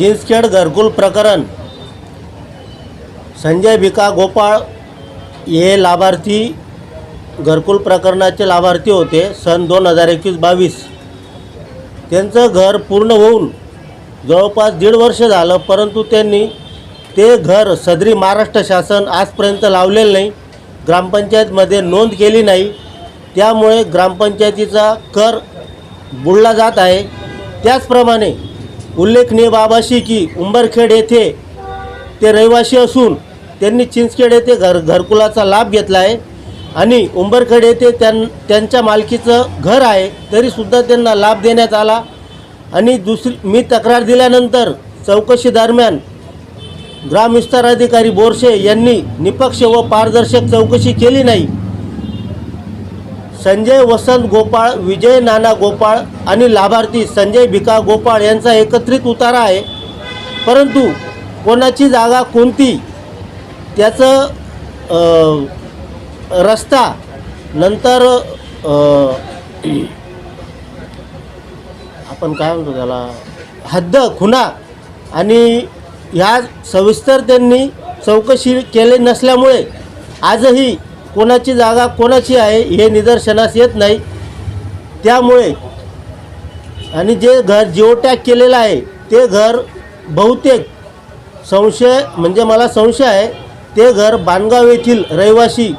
चिंचखेड घरकुल प्रकरण. संजय भिका गोपाळ हे लाभार्थी घरकुल प्रकरणाचे लाभार्थी होते सन दोन हजार एकवीस बावीस. त्यांचं घर पूर्ण होऊन जवळपास दीड वर्ष झालं परंतु त्यांनी ते घर सदरी महाराष्ट्र शासन आजपर्यंत लावलेलं नाही ग्रामपंचायतमध्ये नोंद केली नाही. त्यामुळे ग्रामपंचायतीचा कर बुडला जात आहे. त्याचप्रमाणे उल्लेखनीय बाब अशी की उंबरखेड येथे ते रहिवासी असून त्यांनी चिंचखेड येथे घर घरकुलाचा लाभ घेतला आहे. आणि उंबरखेड येथे त्यां त्यांच्या मालकीचं घर आहे तरीसुद्धा त्यांना लाभ देण्यात आला. आणि दुसरी मी तक्रार दिल्यानंतर चौकशी दरम्यान ग्रामविस्तार अधिकारी बोरसे यांनी निपक्ष व पारदर्शक चौकशी केली नाही. संजय वसंत गोपाळ विजय नाना गोपाळ आणि लाभार्थी संजय भिका गोपाळ यांचा एकत्रित उतारा आहे. परंतु कोणाची जागा कोणती त्याचं रस्ता नंतर आपण काय म्हणतो त्याला हद्द खुणा आणि ह्या सविस्तर त्यांनी चौकशी केली नसल्यामुळे आजही कोणाची जागा कोणाची आहे हे निदर्शनास येत नाही. त्यामुळे आणि जे घर जिओटॅग केलेलं आहे ते घर बहुतेक संशय म्हणजे मला संशय आहे ते घर बांधगाव येथील रहिवासी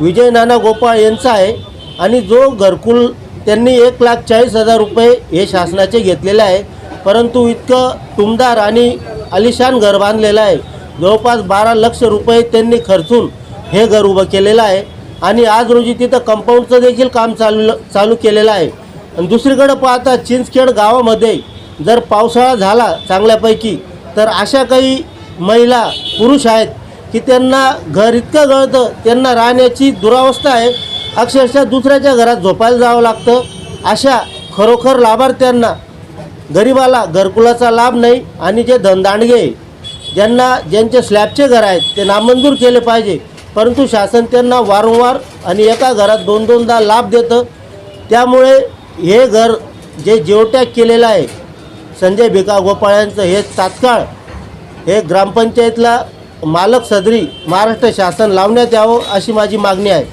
विजय नाना गोपाळ यांचं आहे आणि जो घरकुल त्यांनी एक लाख चाळीस हजार रुपये हे शासनाचे घेतलेले आहे. परंतु इतकं टुमदार आणि आलिशान घर बांधलेलं आहे. जवळपास बारा लक्ष रुपये त्यांनी खर्चून हे घर उभं केलेलं आहे. आणि आज रोजी तिथं कंपाऊंडचं देखील काम चालू चालू केलेलं आहे. आणि दुसरीकडं पाहता चिंचखेड गावामध्ये जर पावसाळा झाला चांगल्यापैकी तर अशा काही महिला पुरुष आहेत की त्यांना घर इतकं गळतं त्यांना राहण्याची दुरावस्था आहे. अक्षरशः दुसऱ्याच्या घरात झोपायला जावं लागतं. अशा खरोखर लाभार्थ्यांना गरिबाला घरकुलाचा लाभ नाही आणि जे धनदांडगे ज्यांना ज्यांचे स्लॅबचे घर आहेत ते नामंजूर केले पाहिजे. परंतु शासन त्यांना वारंवार आणि एका घरात दोन दोनदा लाभ देतं. त्यामुळे हे घर जे जिओटॅग केलेलं आहे संजय भिका गोपाळ्यांचं हे तात्काळ हे ग्रामपंचायतला मालक सदरी महाराष्ट्र शासन लावण्यात यावं अशी माझी मागणी आहे.